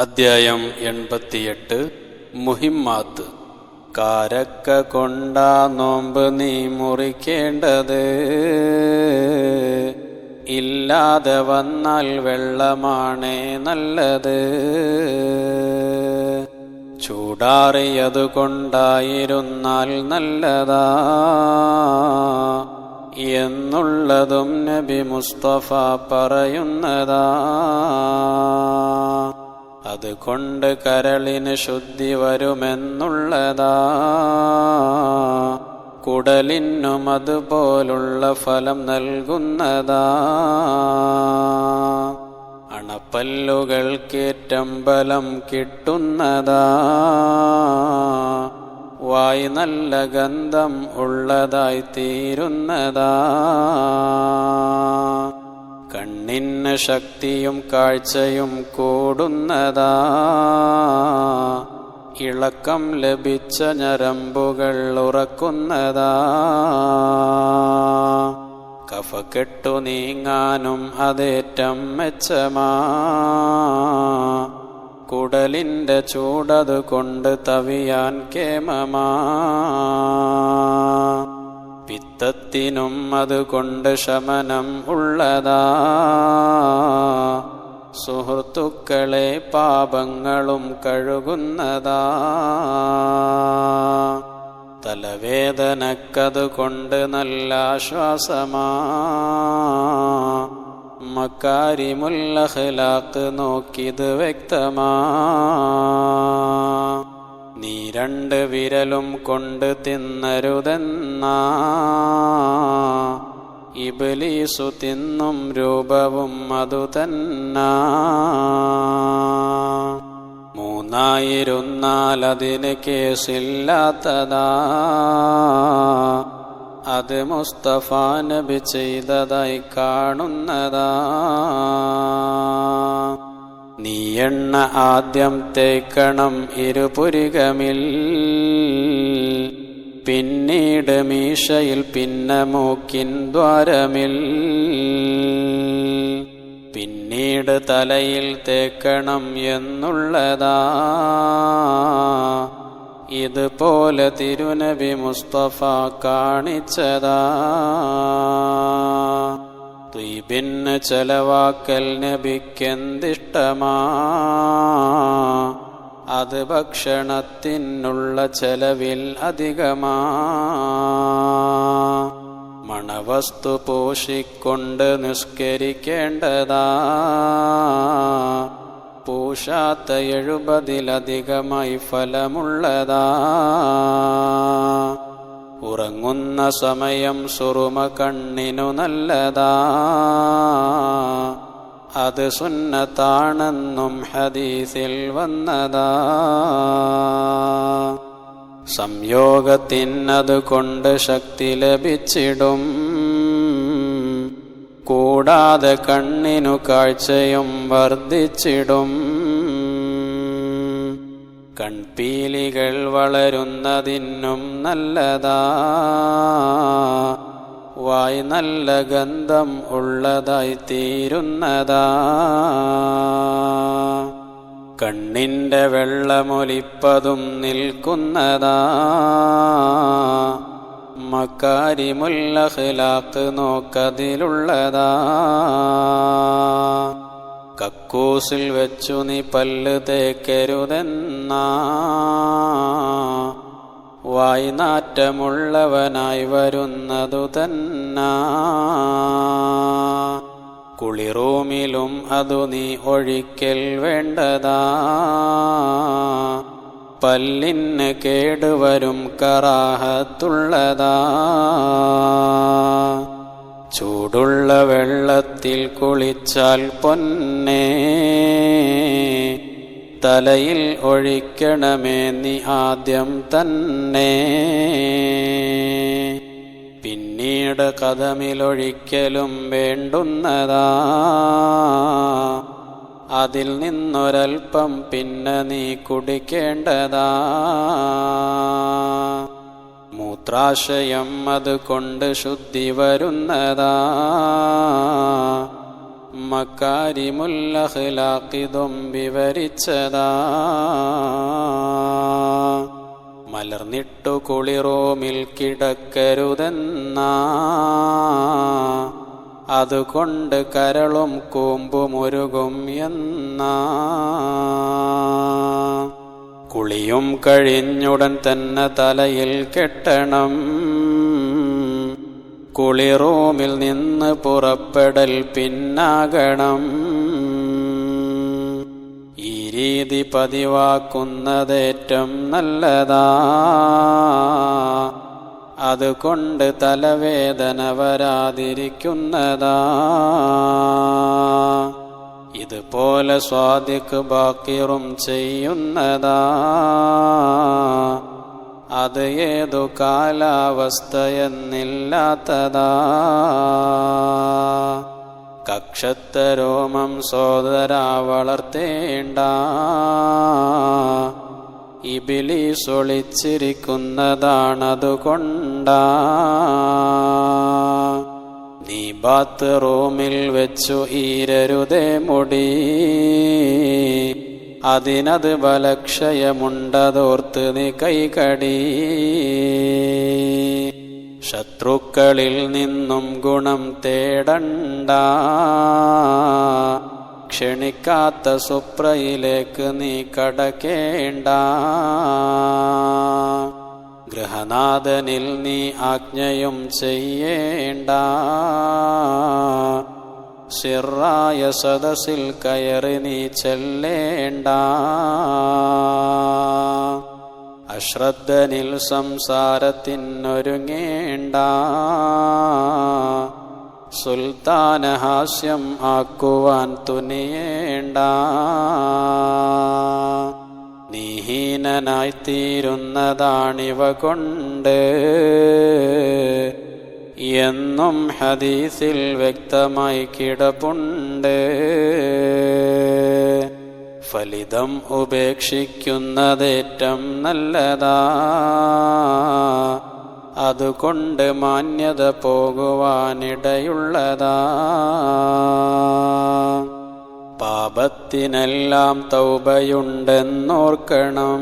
അദ്ധ്യായം എൺപത്തിയെട്ട്. മുഹിമ്മാത്ത്. കാരക്ക കൊണ്ടാ നോമ്പ് നീ മുറിക്കേണ്ടത്. ഇല്ലാതെ വന്നാൽ വെള്ളമാണേ നല്ലത്. ചൂടാറിയതു കൊണ്ടായിരുന്നാൽ നല്ലതാ. എന്നുള്ളതും നബി മുസ്തഫ പറയുന്നതാ. അതുകൊണ്ട് കരളിന് ശുദ്ധി വരുമെന്നുള്ളതാ. കുടലിനും അതുപോലുള്ള ഫലം നൽകുന്നതാ. അണപ്പല്ലുകൾക്കേറ്റം ബലം കിട്ടുന്നതാ. വായി നല്ല ഗന്ധം ഉള്ളതായി തീരുന്നതാ. കണ്ണിന് ശക്തിയും കാഴ്ചയും കൂടുന്നതാ. ഇളക്കം ലഭിച്ച ഞരമ്പുകൾ ഉറക്കുന്നതാ. കഫക്കെട്ടു നീങ്ങാനും അതേറ്റം മെച്ചമാ. കുടലിന്റെ ചൂടത് കൊണ്ട് തവിയാൻ കേമമാ. പിത്തത്തിനും അതുകൊണ്ട് ശമനം ഉള്ളതാ. സുഹൃത്തുക്കളെ പാപങ്ങളും കഴുകുന്നതാ. തലവേദനക്കതുകൊണ്ട് നല്ല ആശ്വാസമാ മക്കാരിമുല്ലഹ്ലാക്ക് നോക്കിയത് വ്യക്തമാ. നീ രണ്ട് വിരലും കൊണ്ട് തിന്നരുതെന്ന. ഇബലീസു തിന്നും രൂപവും അതു തന്നാ. മൂന്നായിരുന്നാൽ അതിന് കേസില്ലാത്തതാ. അത് മുസ്തഫ നബി ചെയ്തതായി കാണുന്നതാ. എണ്ണ ആദ്യം തേക്കണം ഇരുപുരികമിൽ. പിന്നീട് മീശയിൽ പിന്നെ മൂക്കിൻ ദ്വാരമിൽ. പിന്നീട് തലയിൽ തേക്കണം എന്നുള്ളതാ. ഇതുപോലെ തിരുനബി മുസ്തഫ കാണിച്ചതാ. ത്വീപിന് ചെലവാക്കൽ നബിക്കെന്തിഷ്ടമാ? അത് ഭക്ഷണത്തിനുള്ള ചെലവിൽ അധികമാ. മണവസ്തു പോഷിക്കൊണ്ട് നിസ്കരിക്കേണ്ടതാ. പൂശാത്ത എഴുപതിലധികമായി ഫലമുള്ളതാ. ഉറങ്ങുന്ന സമയം സുറുമ കണ്ണിനു നല്ലതാ. അത് സുന്നത്താണെന്നും ഹദീസിൽ വന്നതാ. സംയോഗത്തിനത് കൊണ്ട് ശക്തി ലഭിച്ചിടും. കൂടാതെ കണ്ണിനു കാഴ്ചയും വർദ്ധിച്ചിടും. കൺപീലികൾ വളരുന്നതിനും നല്ലതാ. വായ് നല്ല ഗന്ധം ഉള്ളതായി തീരുന്നതാ. കണ്ണിന്റെ വെള്ളമൊലിപ്പതും നിൽക്കുന്നതാ. മക്കാരിമുല്ലഹ്ലാക്ക് നോക്കതിലുള്ളതാ. കക്കൂസിൽ വെച്ചു നീ പല്ല് തേക്കരുതെന്നാ. വായ്നാറ്റമുള്ളവനായി വരുന്നതു തന്നാ. കുളിറൂമിലും അതു നീ ഒഴിക്കൽ വേണ്ടതാ. പല്ലിന് കേടുവരും കറാഹത്തുള്ളതാ. ചൂടുള്ള വെള്ളത്തിൽ കുളിച്ചാൽ പൊന്നേ. തലയിൽ ഒഴിക്കണമേ നീ ആദ്യം തന്നെ. പിന്നീട് കഥമിലൊഴിക്കലും വേണ്ടുന്നതാ. അതിൽ നിന്നൊരൽപ്പം പിന്നെ നീ കുടിക്കേണ്ടതാ. മൂത്രാശയം അതുകൊണ്ട് ശുദ്ധി വരുന്നതാ. മക്കാരിമുല്ലഹ്ലാക്കിതും വിവരിച്ചതാ മലർന്നിട്ടു കുളിറോമിൽ കിടക്കരുതെന്നാ. അതുകൊണ്ട് കരളും കൂമ്പുമൊരുകും എന്നാ. കുളിയും കഴിഞ്ഞുടൻ തന്നെ തലയിൽ കെട്ടണം. കുളിറൂമിൽ നിന്ന് പുറപ്പെടൽ പിന്നാകണം. ഈ രീതി പതിവാക്കുന്നതേറ്റം നല്ലതാ. അതുകൊണ്ട് തലവേദന വരാതിരിക്കുന്നതാ. ഇതുപോലെ സ്വാദിഖ് ബാക്കിറും ചെയ്യുന്നതാ. അത് ഏതു കാലാവസ്ഥയെന്നില്ലാത്തതാ. കക്ഷത്തരോമം സോദര വളർത്തേണ്ട. ഇബിലി സൊളിച്ചിരിക്കുന്നതാണതുകൊണ്ടാ നീ ബാത്ത് റൂമിൽ വെച്ചു ഈരരുതേ മുടി. അതിനത് ബലക്ഷയമുണ്ടതോർത്ത് നീ കൈകടി ശത്രുക്കളിൽ നിന്നും ഗുണം തേടണ്ട. ക്ഷണിക്കാത്ത സുപ്രയിലേക്ക് നീ കടക്കേണ്ട. ഗൃഹനാഥനിൽ നീ ആജ്ഞയും ചെയ്യേണ്ട. സിറായ സദസിൽ കയറി നീ ചെല്ലേണ്ട. അശ്രദ്ധനിൽ സംസാരത്തിനൊരുങ്ങേണ്ട. സുൽത്താനഹാസ്യം ആക്കുവാൻ തുനിയേണ്ട. നീഹീനനായിത്തീരുന്നതാണിവ കൊണ്ട്. എന്നും ഹദീസിൽ വ്യക്തമായി കിടപ്പുണ്ട്. ഫലിതം ഉപേക്ഷിക്കുന്നതേറ്റം നല്ലതാ. അതുകൊണ്ട് മാന്യത പോകുവാനിടയുള്ളതാ. പാപത്തിനെല്ലാം തൗബയുണ്ടെന്നോർക്കണം.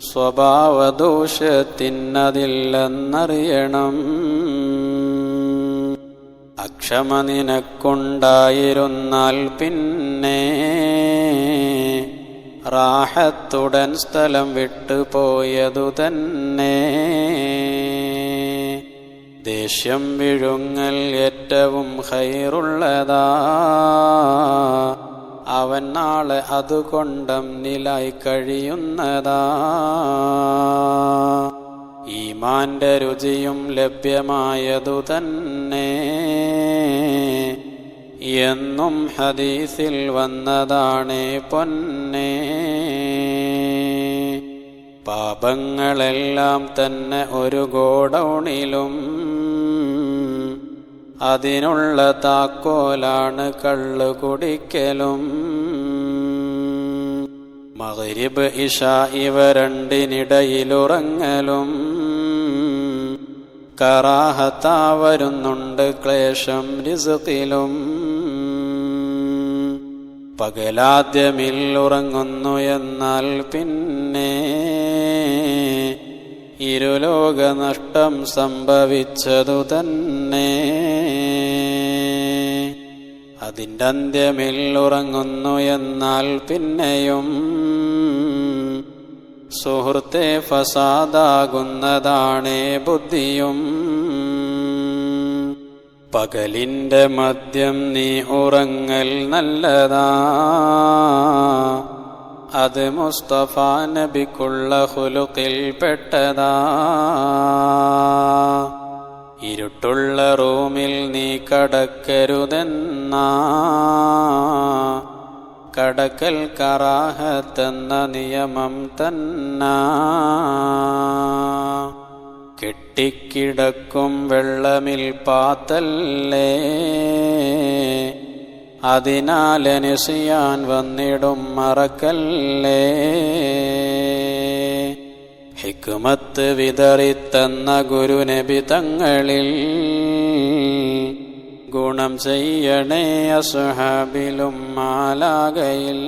സ്വഭാവദോഷത്തിനതില്ലെന്നറിയണം. അക്ഷമ നിനക്കുണ്ടായിരുന്നാൽ പിന്നെ റാഹത്തുടൻ സ്ഥലം വിട്ടുപോയതു തന്നെ. ദേഷ്യം വിഴുങ്ങൽ ഏറ്റവും ഹൈറുള്ളതാ. അവൻ നാളെ അതുകൊണ്ടം നിലായി കഴിയുന്നതാ. ഈമാന്റെ രുചിയും ലഭ്യമായതു തന്നെ. എന്നും ഹദീസിൽ വന്നതാണേ പൊന്നെ. പാപങ്ങളെല്ലാം തന്നെ ഒരു ഗോഡൗണിലും അതിനുള്ള താക്കോലാണ് കള്ള് കുടിക്കലും. മകരിബ് ഇഷ ഇവ രണ്ടിനിടയിലുറങ്ങലും. കറാഹത്താ വരുന്നുണ്ട് ക്ലേശം റിസുക്കിലും പകലാദ്യമിൽ ഉറങ്ങുന്നു എന്നാൽ പിന്നെ ഇരുലോക നഷ്ടം സംഭവിച്ചതു തന്നെ. അതിന്റെ അന്ത്യമിൽ ഉറങ്ങുന്നു എന്നാൽ പിന്നെയും സുഹൃത്തെ ഫസാദാകുന്നതാണേ ബുദ്ധിയും. പകലിന്റെ മദ്യം നീ ഉറങ്ങൽ നല്ലതാ. അത് മുസ്തഫ നബിക്കുള്ള ഹുലുക്കിൽ പെട്ടതാ. ഇരുട്ടുള്ള റൂമിൽ നീ കടക്കരുതെന്ന. കടക്കൽ കറാഹത്തെന്ന നിയമം തന്നാ. കെട്ടിക്കിടക്കും വെള്ളമിൽ പാത്തല്ലേ. അതിനാലനുസിയാൻ വന്നിടും മറക്കല്ലേ? ഹിക്കുമത്ത് വിതറിത്തന്ന ഗുരുനബി തങ്ങളിൽ ഗുണം ചെയ്യണേ അസുഹബിലും മാലാകയിൽ